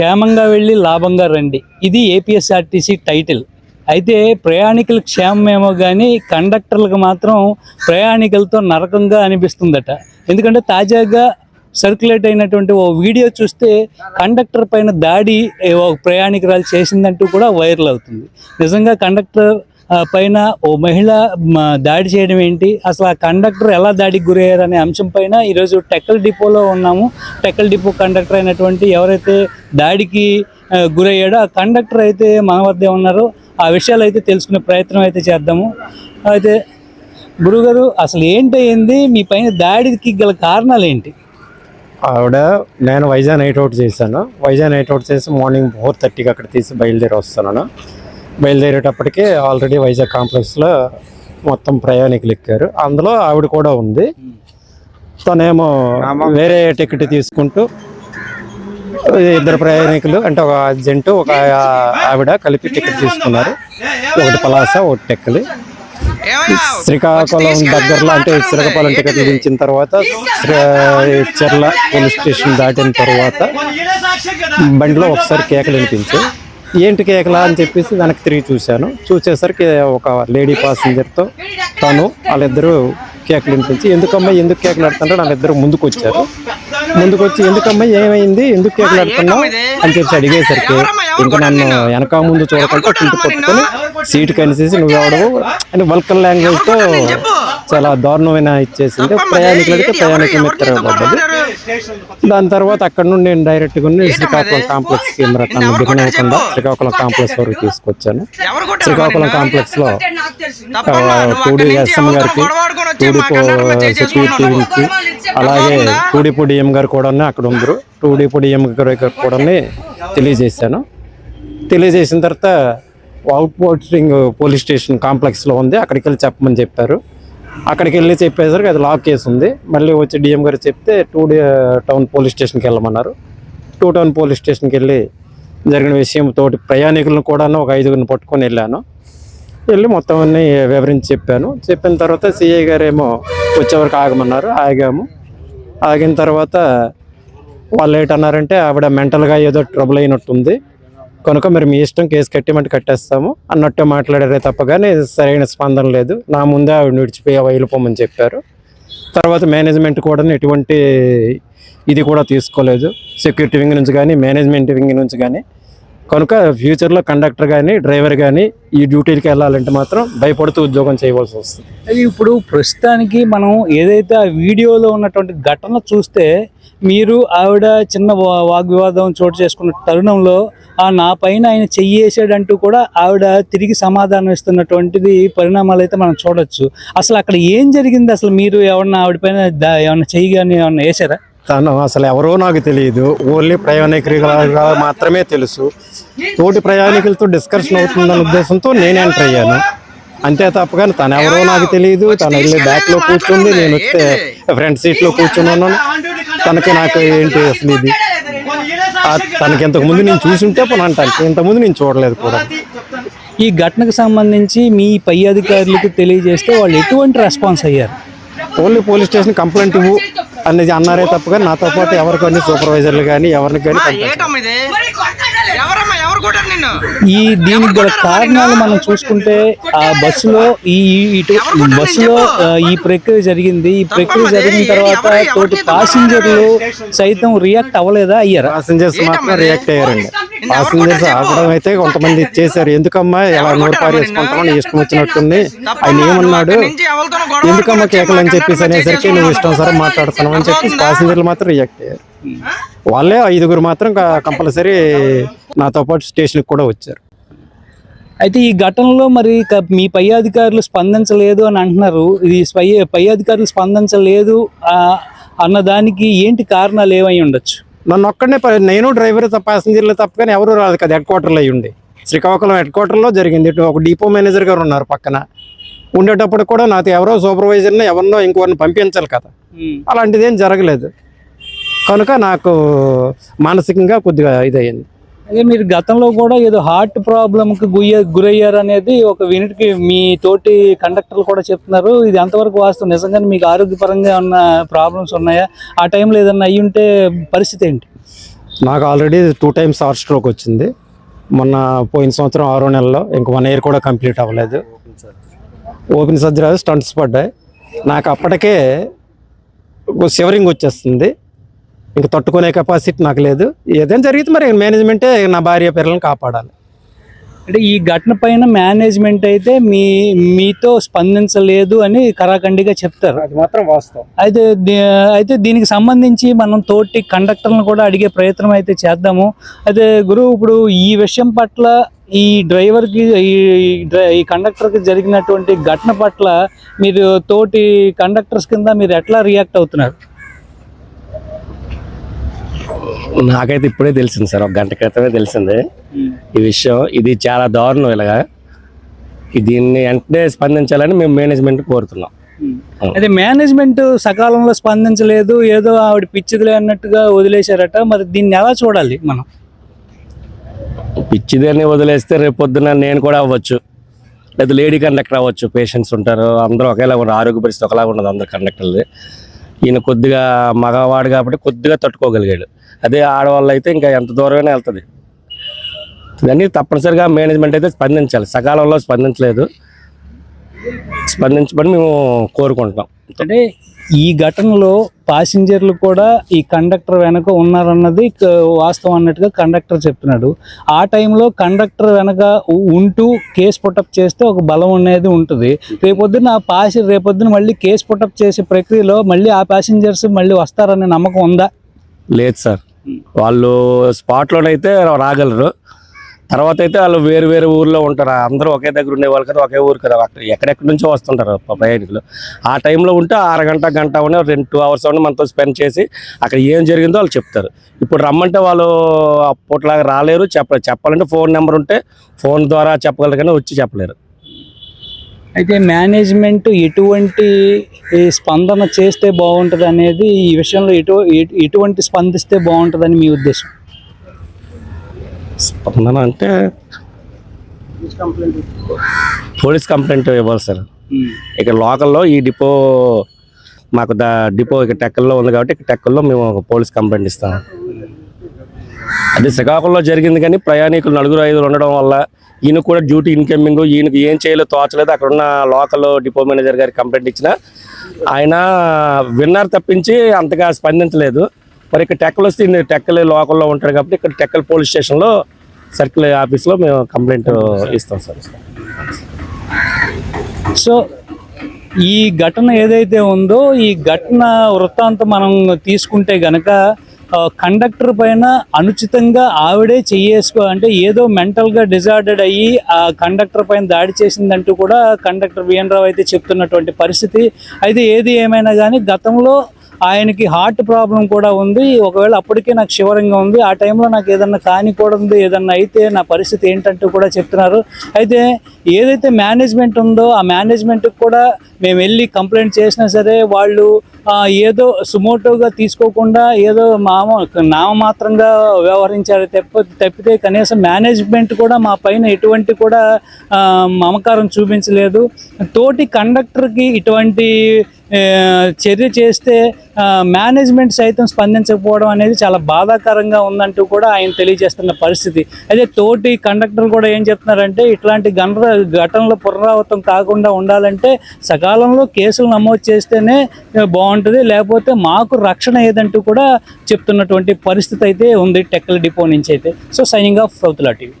క్షేమంగా వెళ్ళి లాభంగా రండి. ఇది ఏపీఎస్ఆర్టీసీ టైటిల్ అయితే ప్రయాణికుల క్షేమమేమో కానీ కండక్టర్లకు మాత్రం ప్రయాణికులతో నరకంగా అనిపిస్తుందట. ఎందుకంటే తాజాగా సర్క్యులేట్ అయినటువంటి ఓ వీడియో చూస్తే కండక్టర్ పైన దాడి ఓ ప్రయాణికురాలు చేసిందంటూ కూడా వైరల్ అవుతుంది. నిజంగా కండక్టర్ పైన ఓ మహిళ దాడి చేయడం ఏంటి? అసలు ఆ కండక్టర్ ఎలా దాడికి గురయ్యారు అనే అంశం పైన ఈరోజు టెక్కల్ డిపోలో ఉన్నాము. టెక్కల్ డిపో కండక్టర్ అయినటువంటి ఎవరైతే దాడికి గురయ్యాడో ఆ కండక్టర్ అయితే మన వద్దే ఉన్నారో. ఆ విషయాలు అయితే తెలుసుకునే ప్రయత్నం అయితే చేద్దాము. అయితే గురుగారు అసలు ఏంటయింది మీ పైన దాడికి గల కారణాలు ఏంటి? ఆవిడ నేను వైజాగ్ నైట్ అవుట్ చేశాను. వైజాగ్ నైట్ అవుట్ చేసి మార్నింగ్ ఫోర్ థర్టీకి అక్కడ తీసి బయలుదేరి వస్తున్నాను. బయలుదేరేటప్పటికి ఆల్రెడీ వైజాగ్ కాంప్లెక్స్లో మొత్తం ప్రయాణికులు ఎక్కారు. అందులో ఆవిడ కూడా ఉంది. తనేమో వేరే టికెట్ తీసుకుంటూ ఇద్దరు ప్రయాణికులు అంటే ఒక జంటు ఒక ఆవిడ కలిపి టికెట్ తీసుకున్నారు. ఒకటి పలాస ఒకటి టెక్కలి. శ్రీకాకుళం దగ్గరలో అంటే శ్రీకాకుళం టికెట్లు దించిన తర్వాత చెర్ల పోలీస్ స్టేషన్ దాటిన తర్వాత బండిలో ఒకసారి కేకలు వినిపించాయి. ఏంటి కేకలా అని చెప్పేసి వెనక్కి తిరిగి చూశాను. చూసేసరికి ఒక లేడీ పాసింజర్తో తను వాళ్ళిద్దరూ కేకలు వినిపించి ఎందుకమ్మా ఎందుకు కేకలు ఆడుతుంటే వాళ్ళిద్దరు ముందుకు వచ్చారు ముందుకు వచ్చి ఎందుకమ్మా ఏమైంది? ఎందుకు కేకలు ఆడుతున్నావు? అని చెప్పి అడిగేసరికి ఇంకా నన్ను వెనక ముందు చూడకుండా కింద పట్టుకొని సీటు కనిసేసి నువ్వు ఎవడవు? అని వల్కల్ లాంగ్వేజ్తో చాలా దారుణమైన ఇచ్చేసింది ప్రయాణికులకి ప్రయాణికుల మీద తిరగబడ్డది దాని తర్వాత అక్కడ నుండి నేను డైరెక్ట్గా శ్రీకాకుళం కాంప్లెక్స్కి తను దిగనివ్వకుండా శ్రీకాకుళం కాంప్లెక్స్ వరకు తీసుకొచ్చాను. శ్రీకాకుళం కాంప్లెక్స్లో టూడి ఎస్ఎం గారికి టూడి సెక్యూరిటీకి అలాగే టూడిపో డిఎం గారు కూడా అక్కడ ఉందరు. టూడిపో డిఎం గారు కూడా తెలియజేశాను. తెలియజేసిన తర్వాత అవుట్ పోస్టింగ్ పోలీస్ స్టేషన్ కాంప్లెక్స్లో ఉంది. అక్కడికి వెళ్ళి చెప్పమని చెప్పారు. అక్కడికి వెళ్ళి చెప్పేసరికి అది లాక్ కేసు ఉంది. మళ్ళీ వచ్చి డిఎం గారు చెప్తే టూ టౌన్ పోలీస్ స్టేషన్కి వెళ్ళమన్నారు. టూ టౌన్ పోలీస్ స్టేషన్కి వెళ్ళి జరిగిన విషయం తోటి ప్రయాణికులను కూడా ఒక ఐదుగురిని పట్టుకొని వెళ్ళాను. వెళ్ళి మొత్తం అన్ని వివరించి చెప్పాను. చెప్పిన తర్వాత సిఐ గారు ఏమో వచ్చేవరకు ఆగమన్నారు. ఆగాము. ఆగిన తర్వాత వాళ్ళు ఏంటన్నారంటే ఆవిడ మెంటల్గా ఏదో ట్రబుల్ అయినట్టుంది. కనుక మరి మీ ఇష్టం కేసు కట్టేమంటే కట్టేస్తాము. అన్నట్టు మాట్లాడారే తప్ప కానీ సరైన స్పందన లేదు. నా ముందే ఆవిడ విడిచిపోయి వెళ్ళిపోమని చెప్పారు. తర్వాత మేనేజ్మెంట్ కూడా ఎటువంటి ఇది కూడా తీసుకోలేదు. సెక్యూరిటీ వింగ్ నుంచి కానీ మేనేజ్మెంట్ వింగ్ నుంచి కానీ. కనుక ఫ్యూచర్లో కండక్టర్ కానీ డ్రైవర్ కానీ ఈ డ్యూటీలకి వెళ్ళాలంటే మాత్రం భయపడుతూ ఉద్యోగం చేయవలసి వస్తుంది. ఇప్పుడు ప్రస్తుతానికి మనం ఏదైతే ఆ వీడియోలో ఉన్నటువంటి ఘటన చూస్తే మీరు ఆవిడ చిన్న వా- వాగ్వివాదం చోటు చేసుకున్న తరుణంలో ఆ నా పైన ఆయన చెయ్యేసాడంటూ కూడా ఆవిడ తిరిగి సమాధానం ఇస్తున్నటువంటిది పరిణామాలు అయితే మనం చూడొచ్చు. అసలు అక్కడ ఏం జరిగింది? అసలు మీరు ఎవరన్నా ఆవిడ పైన ఏమన్నా చెయ్యి కానీ ఏమన్నా వేసారా? తను అసలు ఎవరో నాకు తెలియదు. ఓన్లీ ప్రయాణికులుగా మాత్రమే తెలుసు. తోటి ప్రయాణికులతో డిస్కషన్ అవుతుందన్న ఉద్దేశంతో నేను ఎంటర్ అయ్యాను. అంతే తప్ప కానీ తను ఎవరో నాకు తెలియదు. తను వెళ్ళి బ్యాక్లో కూర్చుంది. నేను వస్తే ఫ్రంట్ సీట్లో కూర్చుని ఉన్నాను. తనకి నాకు ఏంటి అసలు ఇది? తనకి ఇంతకు ముందు నేను చూసుంటే పోనీ అంటాను. ఇంతకుముందు నేను చూడలేదు కూడా. ఈ ఘటనకు సంబంధించి మీ పై అధికారులకు తెలియజేస్తే వాళ్ళు ఎటువంటి రెస్పాన్స్ అయ్యారు? ఓన్లీ పోలీస్ స్టేషన్ కంప్లైంట్ ఇవ్వు అనేది అన్నారే తప్ప కానీ నాతో పాటు ఎవరికి కానీ సూపర్వైజర్లు కానీ ఎవరికి కానీ ఏటమ్మ ఇది ఎవరమ్మా ఎవరు కొట్టారు నిన్ను ఈ దీనికి గల కారణాలు మనం చూసుకుంటే ఆ బస్సులో ఈ ఈ- ఇటు బస్సులో ఈ ప్రక్రియ జరిగింది. ఈ ప్రక్రియ జరిగిన తర్వాత తోటి పాసింజర్లు సైతం రియాక్ట్ అవ్వలేదా? అయ్యారా? పాసింజర్స్ మాత్రం రియాక్ట్ అయ్యారండి. పాసింజర్స్ ఆగడం అయితే కొంతమంది చేశారు ఎందుకమ్మా ఎలా నోరు పారేసుకుంటామో నీ ఇష్టం వచ్చినట్టుంది. ఆయన ఏమన్నాడు? ఎందుకమ్మా కేకలు అని చెప్పేసి అనేసరికి నువ్వు ఇష్టం సరే మాట్లాడుతున్నావు అని చెప్పి పాసింజర్లు మాత్రం రియాక్ట్ అయ్యారు. వాళ్ళే ఐదుగురు మాత్రం కంపల్సరీ నాతో పాటు స్టేషన్కి కూడా వచ్చారు. అయితే ఈ ఘటనలో మరి మీ పై అధికారులు స్పందించలేదు అని అంటున్నారు. ఇది పై పై అధికారులు స్పందించలేదు ఆ, అన్నదానికి ఏంటి కారణాలు ఏమై ఉండొచ్చు? నన్ను ఒక్కడనే నేను డ్రైవర్ తప్ప ప్యాసింజర్లు తప్ప కానీ ఎవరు రాదు కదా హెడ్ క్వార్టర్లో అయ్యి ఉండి. శ్రీకాకుళం హెడ్ క్వార్టర్లో జరిగింది. ఇటు ఒక డిపో మేనేజర్ గారు ఉన్నారు పక్కన. ఉండేటప్పుడు కూడా నాతో ఎవరో సూపర్వైజర్ని ఎవరినో ఇంకోరిని పంపించాలి కదా. అలాంటిది ఏం జరగలేదు. కనుక నాకు మానసికంగా కొద్దిగా ఇదయ్యింది అదే మీరు గతంలో కూడా ఏదో హార్ట్ ప్రాబ్లంకి గుయ్య గురయ్యారు అనేది ఒక వినిటికి మీ తోటి కండక్టర్లు కూడా చెప్తున్నారు. ఇది ఎంతవరకు వాస్తవం? నిజంగానే మీకు ఆరోగ్యపరంగా ఉన్న ప్రాబ్లమ్స్ ఉన్నాయా? ఆ టైంలో ఏదన్నా అయ్యి ఉంటే పరిస్థితి ఏంటి? నాకు already two times heart stroke వచ్చింది. మొన్న పోయిన సంవత్సరం ఆరో నెలలో ఇంక వన్ ఇయర్ కూడా కంప్లీట్ అవ్వలేదు. ఓపెన్ సర్జరీ స్టంట్స్ పడ్డాయి. నాకు అప్పటికే సివరింగ్ వచ్చేస్తుంది. ఇంక తట్టుకునే కెపాసిటీ నాకు లేదు. ఏదైనా జరిగితే మరి మేనేజ్మెంటే నా భార్య పిల్లల్ని కాపాడాలి. అంటే ఈ ఘటన పైన మేనేజ్మెంట్ అయితే మీ మీతో స్పందించలేదు అని కరాఖండిగా చెప్తారు. అది మాత్రం వాస్తవం. అయితే అయితే దీనికి సంబంధించి మనం తోటి కండక్టర్లను కూడా అడిగే ప్రయత్నం అయితే చేద్దాము. అయితే గురు ఇప్పుడు ఈ విషయం పట్ల ఈ డ్రైవర్కి ఈ డ్రై- ఈ కండక్టర్కి జరిగినటువంటి ఘటన పట్ల మీరు తోటి కండక్టర్స్ కింద మీరు ఎట్లా రియాక్ట్ అవుతున్నారు? నాకైతే ఇప్పుడే తెలిసింది సార్ ఒక గంట క్రితమే తెలిసింది. ఈ విషయం ఇది చాలా దారుణం ఇలాగా. దీన్ని వెంటనే స్పందించాలని మేము మేనేజ్మెంట్ కోరుతున్నాం. అయితే మేనేజ్మెంట్ సకాలంలో స్పందించలేదు ఏదో ఆవిడ పిచ్చిదిలే అన్నట్టుగా వదిలేశారట. మరి దీన్ని ఎలా చూడాలి మనం? పిచ్చిదాన్ని వదిలేస్తే రేపు పొద్దున నేను కూడా అవ్వచ్చు. లేదా లేడీ కండక్టర్ అవ్వచ్చు. పేషెంట్స్ ఉంటారు అందరూ ఒకేలా ఉండదు ఆరోగ్య పరిస్థితి ఒకలాగా ఉండదు అందరు కండక్టర్లు ఈయన కొద్దిగా మగవాడు కాబట్టి కొద్దిగా తట్టుకోగలిగాడు. అదే ఆడవాళ్ళు అయితే ఇంకా ఎంత దూరమైనా వెళ్తుంది. దాన్ని తప్పనిసరిగా మేనేజ్మెంట్ అయితే స్పందించాలి. సకాలంలో స్పందించలేదు. స్పందించమని మేము కోరుకుంటున్నాం. అంటే ఈ ఘటనలో పాసింజర్లు కూడా ఈ కండక్టర్ వెనక ఉన్నారన్నది వాస్తవం అన్నట్టుగా కండక్టర్ చెప్తున్నాడు. ఆ టైంలో కండక్టర్ వెనక ఉంటూ కేసు పుటప్ చేస్తే ఒక బలం అనేది ఉంటుంది. రేపొద్దున ఆ పాసి రేపొద్దున మళ్ళీ కేసు పుటప్ చేసే ప్రక్రియలో మళ్ళీ ఆ ప్యాసింజర్స్ మళ్ళీ వస్తారనే నమ్మకం ఉందా? లేదు సార్. వాళ్ళు స్పాట్లోనైతే రాగలరు. తర్వాత అయితే వాళ్ళు వేరు వేరు ఊర్లో ఉంటారు. అందరూ ఒకే దగ్గర ఉండేవాళ్ళు కదా ఒకే ఊరు కదా. అక్కడ ఎక్కడెక్కడి నుంచో వస్తుంటారు ప్రయాణికులు. ఆ టైంలో ఉంటే అరగంట గంట ఉండి రెండు టూ అవర్స్ ఉండి మనతో స్పెండ్ చేసి అక్కడ ఏం జరిగిందో వాళ్ళు చెప్తారు. ఇప్పుడు రమ్మంటే వాళ్ళు అప్పట్లాగా రాలేరు. చెప్ప చెప్పాలంటే ఫోన్ నెంబర్ ఉంటే ఫోన్ ద్వారా చెప్పగలరు కానీ వచ్చి చెప్పలేరు. అయితే మేనేజ్మెంట్ ఎటువంటి ఈ స్పందన చేస్తే బాగుంటుంది అనేది ఈ విషయంలో ఎటు ఎటు- ఎటువంటి స్పందిస్తే బాగుంటుందని మీ ఉద్దేశం? స్పందన అంటే పోలీస్ కంప్లైంట్ ఇవ్వాలి సార్. ఇక్కడ లోకల్లో ఈ డిపో మాకు దా డిపో ఇక్కడ టెక్కల్లో ఉంది కాబట్టి ఇక్కడ టెక్కల్లో మేము ఒక పోలీస్ కంప్లైంట్ ఇస్తాం. అది శ్రీకాకుళంలో జరిగింది కానీ ప్రయాణికులు నలుగురు ఐదుగురు ఉండడం వల్ల ఈయన కూడా డ్యూటీ ఇన్కమింగ్ ఈయనకు ఏం చేయాలో తోచలేదు. అక్కడ ఉన్న లోకల్ డిపో మేనేజర్ గారికి కంప్లైంట్ ఇచ్చిన ఆయన విన్నారు తప్పించి అంతగా స్పందించలేదు. మరి ఇక్కడ టెక్కలు వస్తే ఈయన టెక్కలు లోకల్లో ఉంటాడు కాబట్టి ఇక్కడ టెక్కల్ పోలీస్ స్టేషన్లో సర్కిల్ ఆఫీస్లో మేము కంప్లైంట్ ఇస్తాం సార్. సో ఈ ఘటన ఏదైతే ఉందో ఈ ఘటన వృత్తాంతం మనం తీసుకుంటే గనక కండక్టర్ పైన అనుచితంగా ఆవిడే చెయ్యేసుకో అంటే ఏదో మెంటల్గా డిజార్డెడ్ అయ్యి ఆ కండక్టర్ పైన దాడి చేసిందంటూ కూడా కండక్టర్ బిఎన్ రావు అయితే చెప్తున్నటువంటి పరిస్థితి. అయితే ఏది ఏమైనా కానీ గతంలో ఆయనకి హార్ట్ ప్రాబ్లం కూడా ఉంది. ఒకవేళ అప్పటికే నాకు శివరంగా ఉంది. ఆ టైంలో నాకు ఏదన్నా కానికూడదు ఏదన్నా అయితే నా పరిస్థితి ఏంటంటూ కూడా చెప్తున్నారు. అయితే ఏదైతే మేనేజ్మెంట్ ఉందో ఆ మేనేజ్మెంట్కి కూడా మేము వెళ్ళి కంప్లైంట్ చేసినా సరే వాళ్ళు ఏదో సుమోటోగా తీసుకోకుండా ఏదో మామ నామమాత్రంగా వ్యవహరించారు తప్ప తప్పితే కనీసం మేనేజ్మెంట్ కూడా మా పైన ఎటువంటి కూడా మమకారం చూపించలేదు. తోటి కండక్టర్కి ఇటువంటి చర్య చేస్తే మేనేజ్మెంట్ సైతం స్పందించకపోవడం అనేది చాలా బాధాకరంగా ఉందంటూ కూడా ఆయన తెలియజేస్తున్న పరిస్థితి. అదే తోటి కండక్టర్లు కూడా ఏం చెప్తున్నారంటే ఇట్లాంటి గణ ఘటనలు పునరావృతం కాకుండా ఉండాలంటే సకాలంలో కేసులు నమోదు చేస్తేనే బాగుంటుంది లేకపోతే మాకు రక్షణ ఏదంటూ కూడా చెప్తున్నటువంటి పరిస్థితి అయితే ఉంది టెక్కల డిపో నుంచి అయితే. సో సైనింగ్ ఆఫ్ సౌతులా టీవీ.